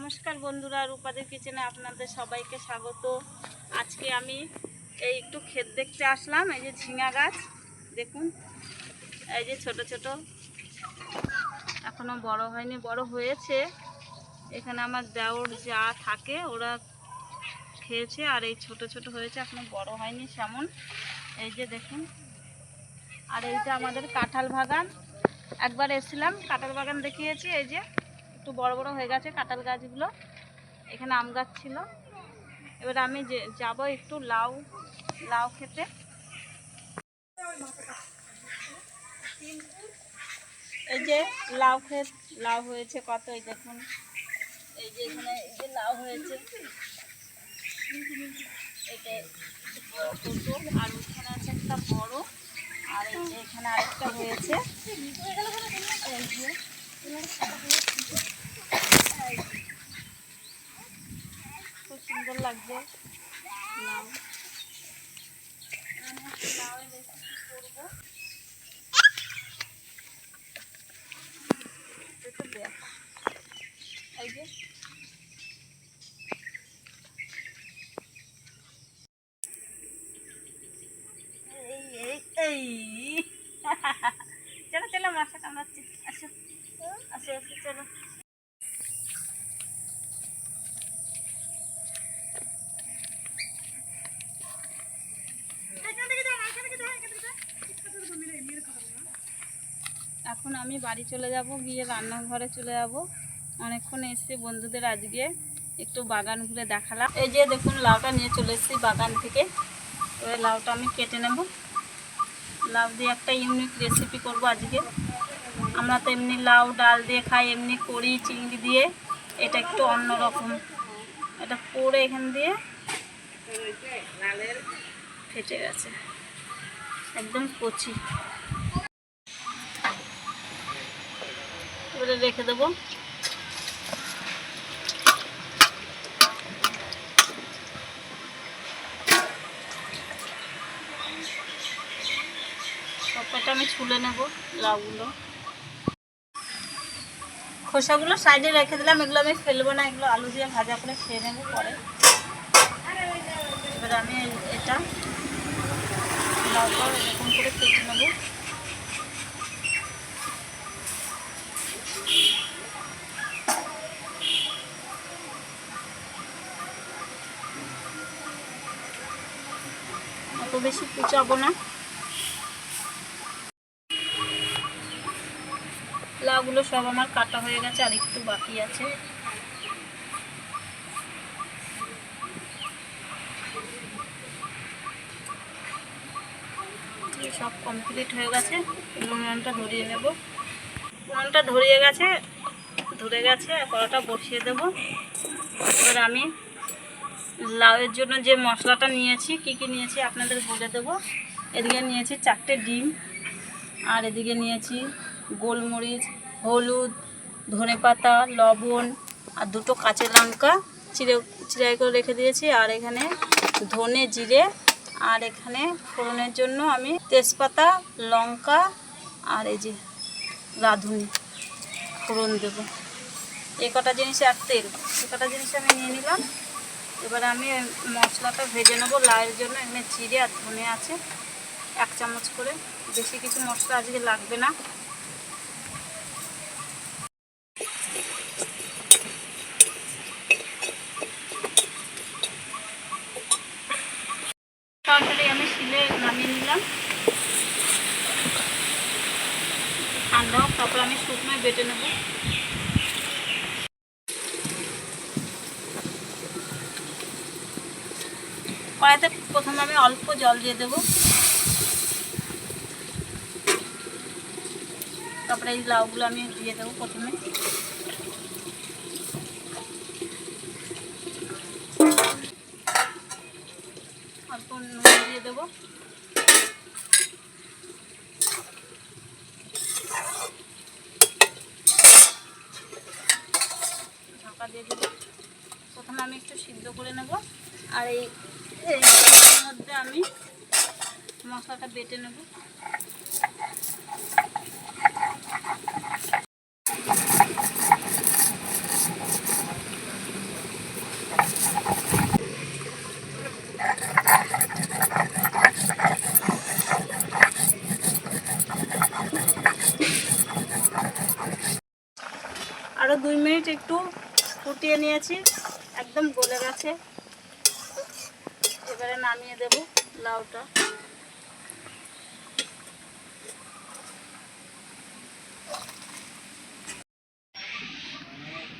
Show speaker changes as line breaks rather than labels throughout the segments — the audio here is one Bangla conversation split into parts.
নমস্কার বন্ধুরা, রূপাদের কিচেনে আপনাদের সবাইকে স্বাগত। আজকে আমি এই একটু ক্ষেত দেখতে আসলাম, এই যে ঝিঙা গাছ, দেখুন। এই যে ছোট ছোট, এখনও বড় হয়নি, বড় হয়েছে। এখানে আমার দেওর যা থাকে, ওরা খেয়েছে, আর এই ছোট ছোট হয়েছে, এখনও বড় হয়নি সেমন। এই যে দেখুন, আর এইটা আমাদের কাঁঠাল বাগান। একবার এসেছিলাম, কাঁঠাল বাগান দেখিয়েছি, এই যে। একটু বড় বড় হয়ে গেছে কাঁঠাল গাছগুলো। এখানে আম গাছ ছিল। এবার আমি যাব একটু লাউ লাউ খেতে। এই যে লাউ ক্ষেত, লাউ হয়েছে কত, এই দেখুন। এই যে এখানে, এই যে লাউ হয়েছে। আর ওখানে আছে একটা বড়, আর এই যে এখানে আরেকটা হয়েছে। সুন্দর লাগছে লাউ আমি লাউয়ের রেসিপি করব একটু দেখ এই যে এই এই এই চলো চলো মশা কামড়াচ্ছি আসো আসো আসো চলো এখন আমি বাড়ি চলে যাব, গিয়ে রান্নাঘরে চলে যাব। অনেকক্ষণ এসেছি বন্ধুদের আজকে, একটু বাগান ঘুরে দেখালাম। এই যে দেখুন, লাউটা নিয়ে চলে এসেছি বাগান থেকে। এবার লাউটা আমি কেটে নেব। লাউ দিয়ে একটা ইউনিক রেসিপি করব আজকে। আমরা তো এমনি লাউ, ডাল দিয়ে খাই, এমনি করি, চিংড়ি দিয়ে। এটা একটু অন্যরকম। এটা পরে এখান দিয়ে ফেটে গেছে। একদম কচি। এবারে রেখে দেবো। সবকটা আমি ছুলে নেব, লাউগুলো। খোসাগুলো সাইডে রেখে দিলাম, এগুলো আমি ফেলব না, এগুলো আলু দিয়ে ভাজা করে খেয়ে নেব পরে। এবার আমি এটা লাউটা এরকম করে কেটে নেব। বেশি কুচাবো না। লাউগুলো সব আমার কাটা হয়ে গেছে, আর একটু বাকি আছে। সব কমপ্লিট হয়ে গেছে উনুনটা ধরিয়ে নেব। উনুনটা ধরিয়ে গেছে, ধরে গেছে কড়াটা বসিয়ে দেবো। এবার আমি লাউয়ের জন্য যে মশলাটা নিয়েছি, কি কি নিয়েছি আপনাদের বলে দেব। এদিকে নিয়েছি চারটে ডিম, আর এদিকে নিয়েছি গোলমরিচ, হলুদ, ধনেপাতা, লবণ, আর দুটো কাঁচা লঙ্কা চিড়ে চিড়াই করে রেখে দিয়েছি। আর এখানে ধনে জিরে, আর এখানে ফোড়নের জন্য আমি তেজপাতা, লঙ্কা, আর এই যে রাঁধুনি ফোড়ন দেবো। এ কটা জিনিস আর তেল এ কটা জিনিস আমি নিয়ে নিলাম। এবার আমি মশলাটা ভেজে নেব। লাউয়ের জন্য এখানে জিরে আর ধনে আছে, এক চামচ করে। বেশি কিছু মশলা আজকে লাগবে না। তরকারি আমি শিলে নামিয়ে নিলাম। ঠান্ডা হোক, তারপর আমি শুকনোয় বেটে নেব। কড়াইতে প্রথমে আমি অল্প জল দিয়ে দেবো। তারপরে এই লাউগুলো আমি দিয়ে দেবো প্রথমে। অল্প নুন দিয়ে দেবো। ঢাকা দিয়ে দেবো। প্রথমে আমি একটু সিদ্ধ করে নেব। আর এই এই মধ্যে আমি মশলাটা বেটে নেব। আরও দুই মিনিট একটু ফুটিয়ে নিয়েছি, একদম গলে গেছে। এবারে নামিয়ে দেব লাউটা।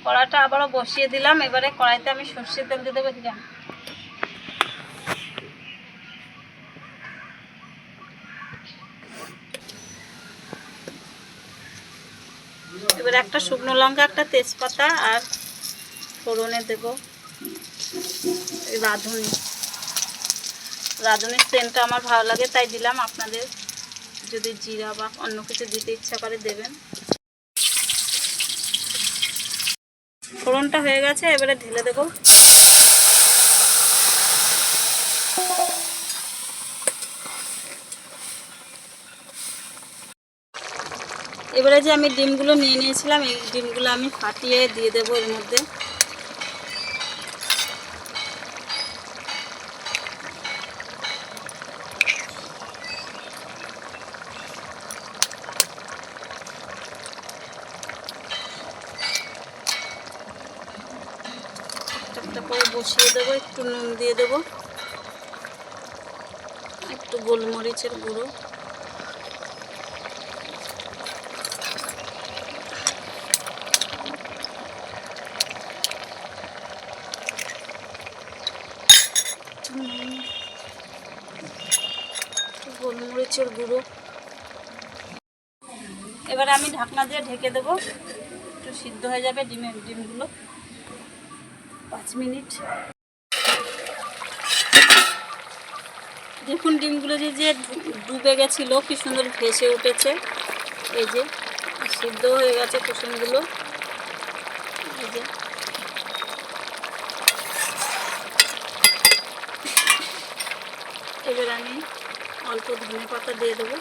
কড়াটা আবারও বসিয়ে দিলাম, এবারে কড়াইতে আমি সর্ষের তেল দিয়ে দেবো দিলাম এবারে একটা শুকনো লঙ্কা, একটা তেজপাতা আর ফোড়নে দেব। রাঁধুনি রাঁধুনির সেন্টটা আমার ভালো লাগে, তাই দিলাম আপনাদের। যদি জিরা বা অন্য কিছু দিতে ইচ্ছা করে দেবেন। ফোড়নটা হয়ে গেছে, এবারে ঢেলে দেবো। এবারে যে আমি ডিমগুলো নিয়ে নিয়েছিলাম, এই ডিমগুলো আমি ফাটিয়ে দিয়ে দেবো এর মধ্যে। বসিয়ে দেবো, একটু নুন দিয়ে দেবো। একটু গোলমরিচের গুঁড়ো। গোলমরিচের গুঁড়ো। এবারে আমি ঢাকনা দিয়ে ঢেকে দেবো। একটু সিদ্ধ হয়ে যাবে ডিমের ডিমগুলো। পাঁচ মিনিট। দেখুন ডিমগুলো যে যে ডুবে গেছিল, কি সুন্দর ভেসে উঠেছে। এই যে, সিদ্ধ হয়ে গেছে কুসুমগুলো। এই যে। এবার আমি অল্প ধনে পাতা দিয়ে দেবো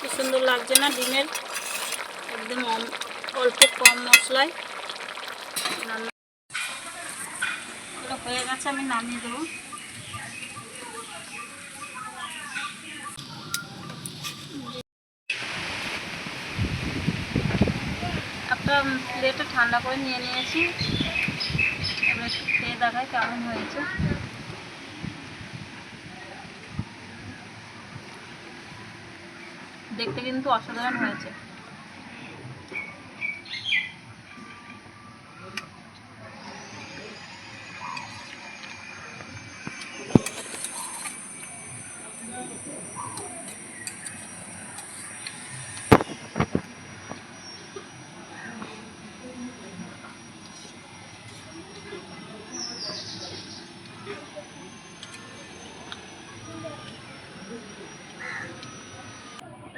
কি সুন্দর লাগছে না ডিমের। একদম অল্প কম মশলায়। রান্না হয়ে গেছে, আমি নামিয়ে দেবো। একটা প্লেটে ঠান্ডা করে নিয়ে নিয়েছি। এবার খেয়ে দেখায় কেমন হয়েছে। দেখতে কিন্তু অসাধারণ হয়েছে।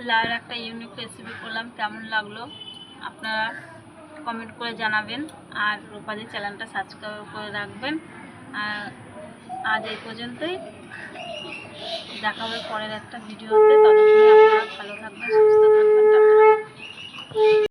লাউয়ের একটা ইউনিক রেসিপি করলাম, কেমন লাগল আপনারা কমেন্ট করে জানাবেন। আর রূপালি চ্যানেলটা সাবস্ক্রাইব করে রাখবেন। আর আজ এই পর্যন্তই। দেখা হবে পরের একটা ভিডিওতে ততক্ষণে আপনারা ভালো থাকবেন, সুস্থ থাকবেন